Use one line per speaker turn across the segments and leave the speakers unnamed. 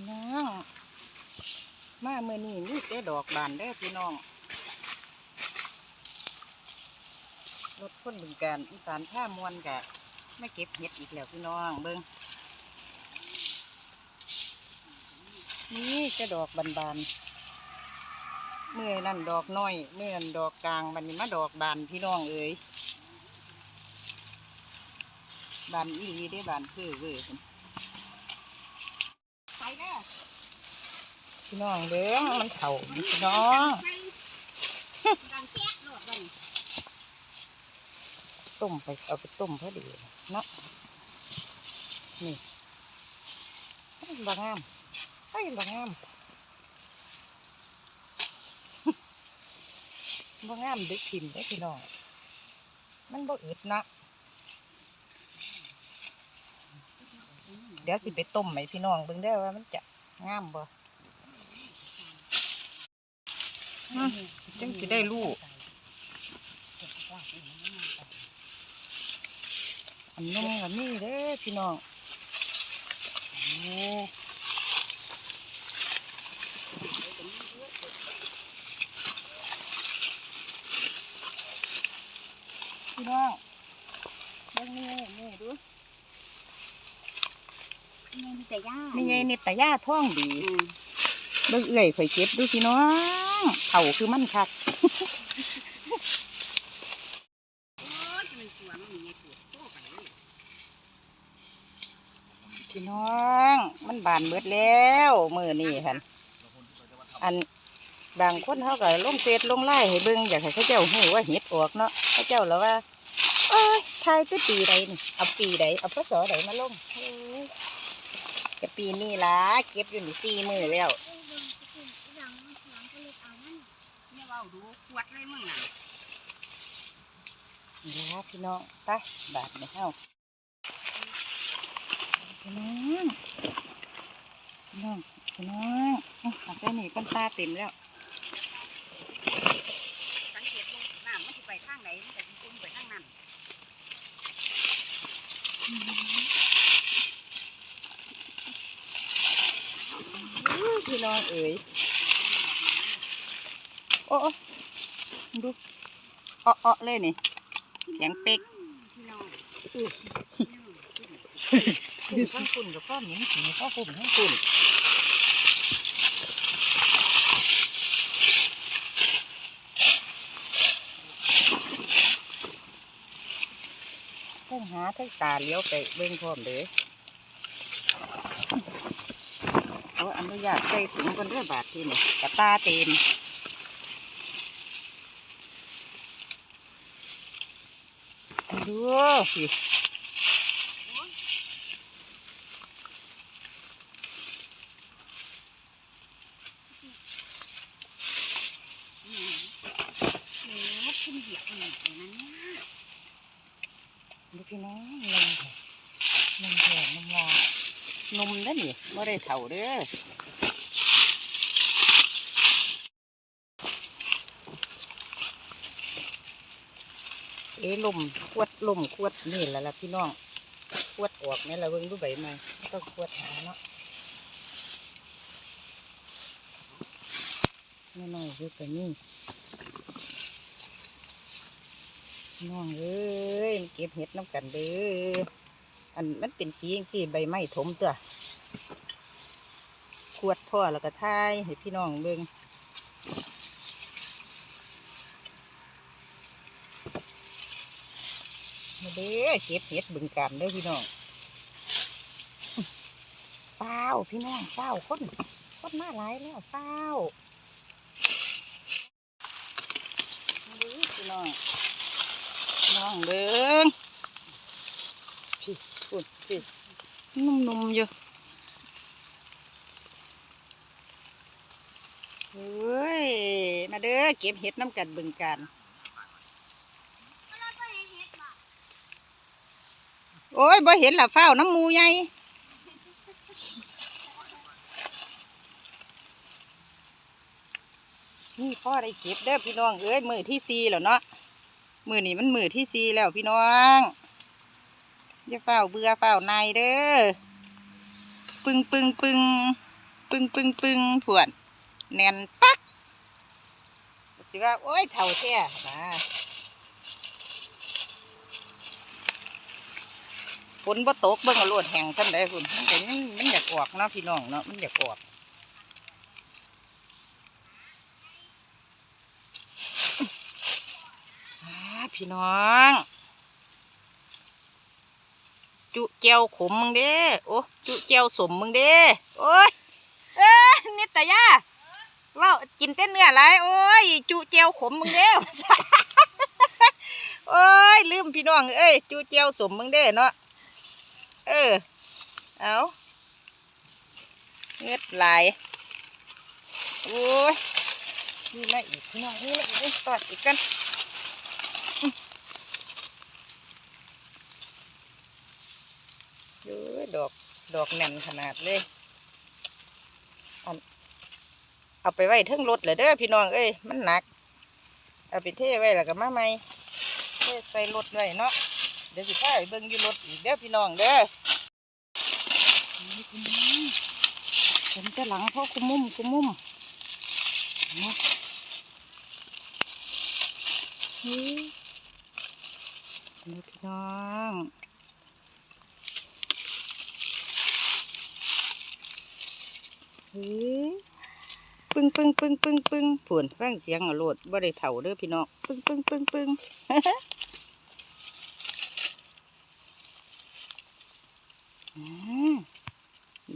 พี่น้อง มาเมื่อนี้มีแต่ดอกบานได้พี่น้อง รถคนบึงการอีสานท่ามวนกะไม่เก็บเห็ดอีกแล้วพี่น้องเบิ้งนี่จะดอกบานๆเมื่อนั่นดอกน้อย เมื่อนั่นดอกกลางบันนี้มาดอกบานพี่น้องเอ้ยบานอีหลีได้บานคือเว้ย
เด้อ
พี่น้องเด้อมันเข่าพี่น้อง
ดังแกะโลดบัน
ต้มไปเอาไปต้มพอดีเนาะนี่บางงามเฮ้บางงามบางงามดึกทิมได้พี่น้องมันบ่อึดนะ เดี๋ยวสิไปต้มไหมพี่น้องเบิ่งได้ว่ามันจะงามบ่อืมจังสิได้ลูกอันนุ่มอันนี้เด้อพี่น้องโอ้พี่น้องเบิ่งนี่นี่ดู
มีแต่หญ้า
นี่ไงนี่แต่ย่าท้องดี
อืม
เบิ่งเอื่อยข่อยเก็บดูพี่น้องเข่าคือมันคัก
โอ้ยมันสวนมันมีไงปวดโตกันเลย
พี่น้อง มันบานเบิดแล้วมือนี่คันอันบางคนเขาก็ลงเฟซลงไล่ให้เบิ่งอยากให้เขาเจ้าหูว่าเห็ดออกเนาะเขาเจ้าแล้วว่า เอ้ยทายไปปีใดนี่เอาปีใดเอาพศใดมาลง เอ้ย ก็ปีนี้ล่ะเก็บอยู่นี่สี่มือแล้ว
เนี่ยเว่าดูขวดเลยมึงน่ะ
นี่ครับพี่น้องไปบาทไม่เข้าพี่น้องพี่น้องพี่น้องเอาเอาไปนี่กันตาเต็มแล้ว
สังเกตลงน้ำมันสิไปทางไหนมันจะจุ่มไปทางนั้น
อื้อ พี่น้องเอ๋ยโอ้โอ้ดูเอ้อเอ้อเลยนี่แข็งเป๊ก
พี่น้อง
ดูทั้งคุณกับพ่อหมิงสีพ่อคุณทั้งคุณทั้งหาทั้งตาเลี้ยวไปเบิ่งพร้อมเด้อเอนุญาตใส่ถุงกันด้วยบาทที่นี่กระตาเต็มดูสิ
อืมโอ้ยขึ้นเหยียบมันเลยนะเนี่ย
ดูพี่น้องนมค่ะนมแข็งนมลานมนั่นนี่ไม่ได้ เถ่าเด้อเอ้ลมขวดลมขวดนี่แหละล่ะพี่น้องขวดออกนี่ละเบิ่งดูใบไม้ต้องขวดหาเนาะน้อยๆคือตัวนี้น้องเอ้ยเก็บเห็ดน้ำกันเด้ออันมันเป็นสีอย่างสีใบไม้ถมตัว พ่อแล้วก็ทายให้พี่น้องเบิ่งมาเด้อเก็บเห็ดบึงกันเด้อพี่น้องเฝ้าพี่น้องเฝ้าคนคนมาหลายแล้วเฝ้ามาเด้อพี่น้องน้องเบิ้งพี่พูดพี่นุ่มๆอยู่เฮ้ยมา เด้อเก็บเห็ดน้ำกันบึงกันโอ้ยบ่เห็นละเฝ้าน้ำมูใหญ่นี่พ่อได้เก็บเด้อพี่น้องเอ้ยมือที่สี่แล้วเนาะมือนี่มันมือที่สี่แล้วพี่น้องอย่าเฝ้าเบื่อเฝ้าในเด้อปึงปึงปึงปึ้งปึ้งปึ้งผวนแน่น สิว่า โอ้ยเท่าแท้นะฝนบ่ตกเบิ่งเอาโลดแห้งซั่นได้คุณมันก็ยังมันอยากออกเนาะพี่น้องเนาะมันอยากออกพี่น้อง จุเจียวขมมึงเด้โอ้จุเจียวสมมึงเด้โอ้ยเอ้ยนิตยา ว่ากินแต่เนื้อไรโอ้ยจุเจียวขมมึงเด้โอ้ยลืมพี่น้องเอ้ยจุเจียวสมมึงเด้เนาะเออเอาเงือดไหลโอ้ยนี่มาอีกพี่น้องนี่มาอีกตอดอีกกันเยอะดอกดอกแน่นขนาดเลยอัน เอาไปไว้เทิงรถเลยเด้อพี่น้องเอ้ยมันหนัก เอาไปเทไว้แล้วก็มาใหม่เทใส่รถไว้เนาะเดี๋ยวสิพาไปเบิ่งอยู่รถอีกเด้อพี่น้องเด้อนี่พี่น้องเห็นแต่หลังเพราะคุมมุมคุมมุมนะนี่พี่น้องเฮ้ งปึ้งปึ้งปึ้งปึ้งผวนฟังเสียงอาโลดบ่ได้เถ่าเด้อพี่น้องปึ้งปึ้งปึ้งปึ้ง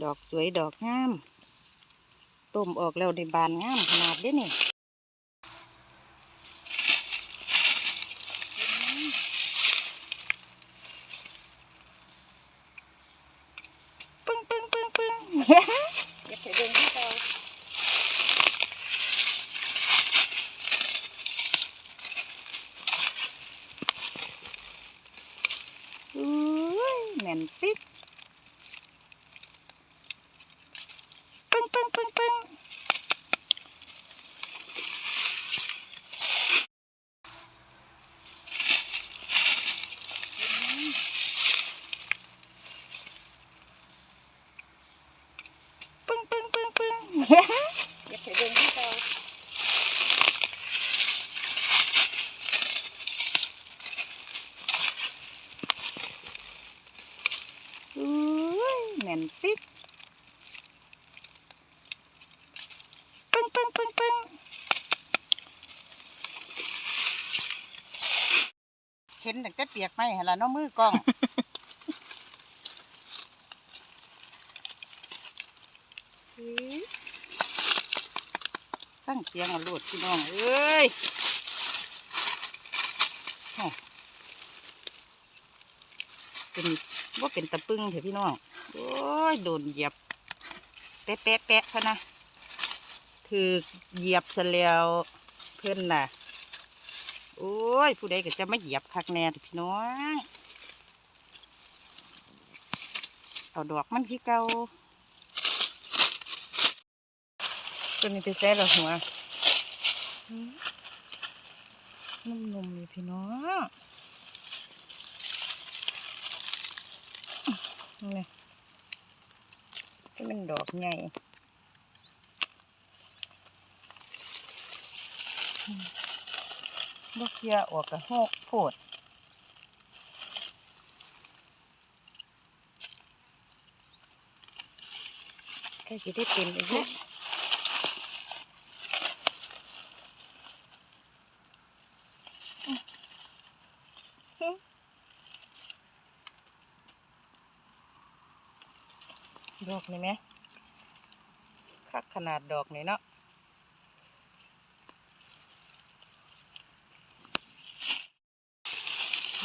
ดอกสวยดอกงามต้มออกแล้วได้บานงามขนาดเด้นี่ปึ้งปึ้งปึ้งปึ้ง เห็นแต่จะเปียกไหมหั่นล่ะเน้องมือกล้อง ตั้งเสียงเอาโลดพี่น้องเอ้ยโอ้เป็นว่าเป็นตะปึงเถอะพี่น้อง โอ้ย โดนเหยียบ แปะแปะแปะพะนะคือเหยียบซะแล้วเพื่อนน่ะ โอ้ย ผู้ใดก็จะไม่เหยียบคักแน่พี่น้องเอาดอกมันพี่เก่าตัวนี้ไปแซ่หรอหัวนุ่มๆเลยพี่น้องนี่ที่มันดอกใหญ่ ลูกเสียออกกระหกโพดใครจะได้เต็มเลยเนี่ยดอกนี่ไหมคักขนาดดอกนี่เนาะ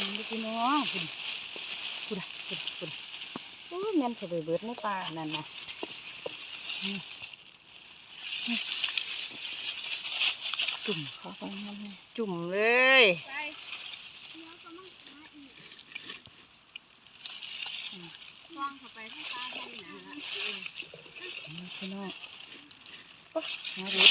นี่พี่น้องคุณคุณคุณคุณโอ้แม่นเถอะไปเบิดในป่านั่นนะจุ่มเขาไปจุ่มเลย
ไปเดี๋ยวก็มันมาอีกวางเข้าไปที่ตาได้นะ
นี่พี่น้องโอ้หาดู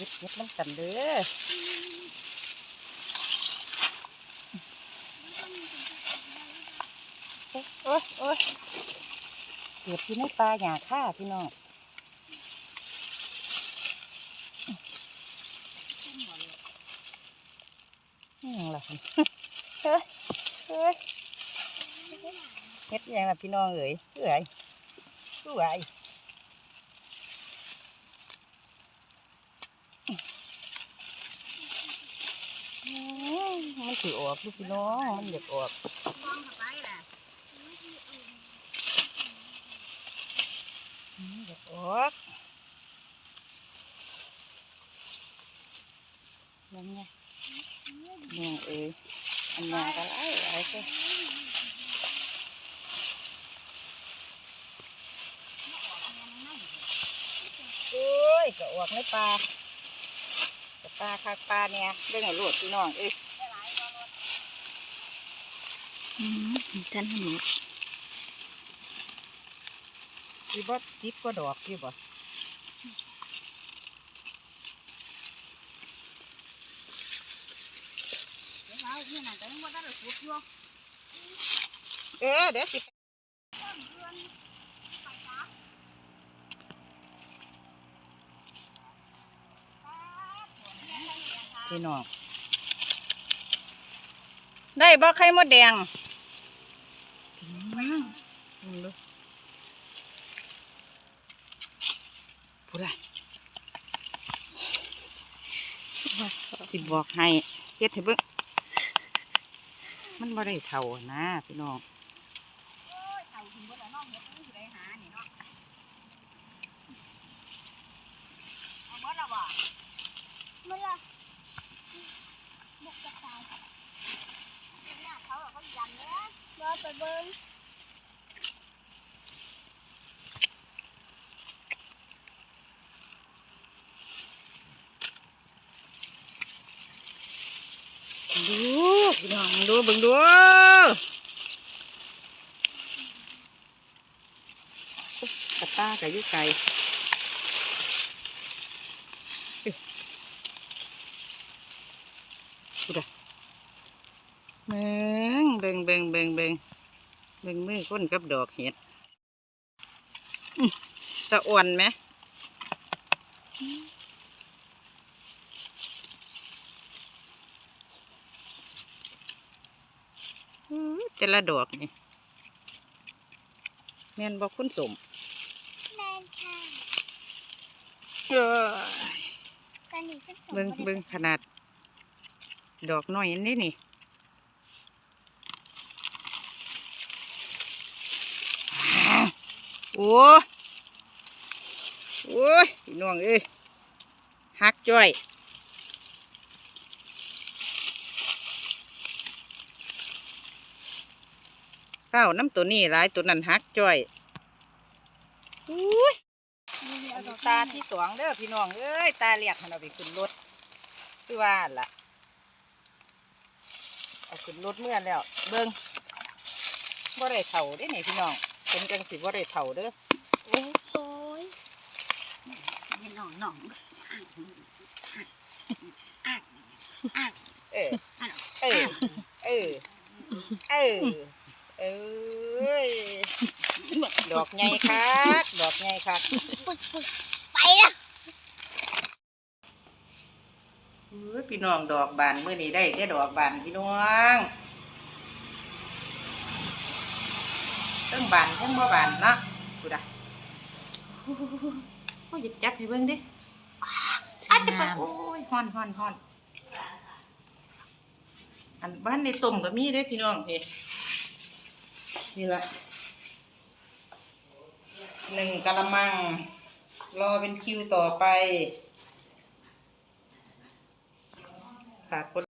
ก็บ เก็บน้ำกันเด้อโอ๊ยโอ๊ยเก็บที่ในปลาหยาค่าพี่น้องนี่ยังล่ะเฮ้ยเฮ้ยเฮ็ดยังล่ะพี่น้องเอ๋ยเอ้ยเอ้ย มันสิอออกลูกพี่น้องมันอยากออก
องเข้าไปล่ะ
อืมอยากออกยังไงเนี่ยเอ้ยอันนี้ก็ไล่ไอ้ก็โอ้ยก็ออกในปลา ปลาคักปลาเนี่ยเรื่องไอ้ลูกพี่น้องเอ้ย
อืมท่านหมด
อีบอจิบก็ดอกอยู่บ่
เดี๋ยวเอาเนี่ยน่ะแต่ยังบ่ได้ขุดอยู่
เออเดี๋ยวสิ พี่น้อง ได้บ่ไข่มดแดงอืมดูพูดไรสิบอกให้เฮ็ดให้เบิ่งมันบ่ได้เท่านะพี่น้อง
โอ้ยเอาถึงบ่ได้น้องเฮ็ดสิได้หานี่เนาะเอาบ่ล่ะบ่บ่ล่ะมุกกระต่ายเนี่ยเขาอะเขายันเด้ อบ่ไปเบิ่ง
ดูพี่น้องดูเบิ่งดูกระตากับยุไก่เอ้ยดูดะเบิ่ง เบิ่งเบิ่งเบิ่งเบิ่งเบิ่งมือก้นกับดอกเห็ดอื้อสะอ่อนไหมอื้อแต่ละดอกนี่แม่นบอกคุณสม
แม่นค่ะ
เอ้ย
กันนี่ขึ้นสม
เบิ่งเบิ่งขนาด ดอกน้อยอันนี้นี่อ้าวโอ้โอ้ยพี่น้องเอ้ยหักจ้อยข้าวน้ำตัวนี้หลายตัวนั้นหักจ้อยอุ้ยตาที่สองเด้อพี่น้องเอ้ยตาเรียกมันเอาไปขึ้นรถคือว่าล่ะเอาขึ้นรถเมื่อแล้ว เบิ้งบ่ได้เท่าเด้นี่พี่น้อง เป็นจังสิบ่ได้เท่าเด้อ
โอ้โอ้ยนี่น้องน้องอ่างอ่าง
เออเออเออเออเอ้ยดอกไงคักดอกไงคัก
ไปละ
เอ้ยพี่น้องดอกบานมื้อนี้ได้ได้ดอกบานพี่น้อง เรื่องบานเรื่องบ่บานเนาะกูดะโอ้ยหยิบจับให้เบิ่งดิอาจจะไปโอ้ยฮ้อนฮ้อนฮ้อนอันบ้านในต้มก็มีได้พี่น้องเฮ้นี่ละหนึ่งกะละมัง รอเป็นคิวต่อไปฝากกด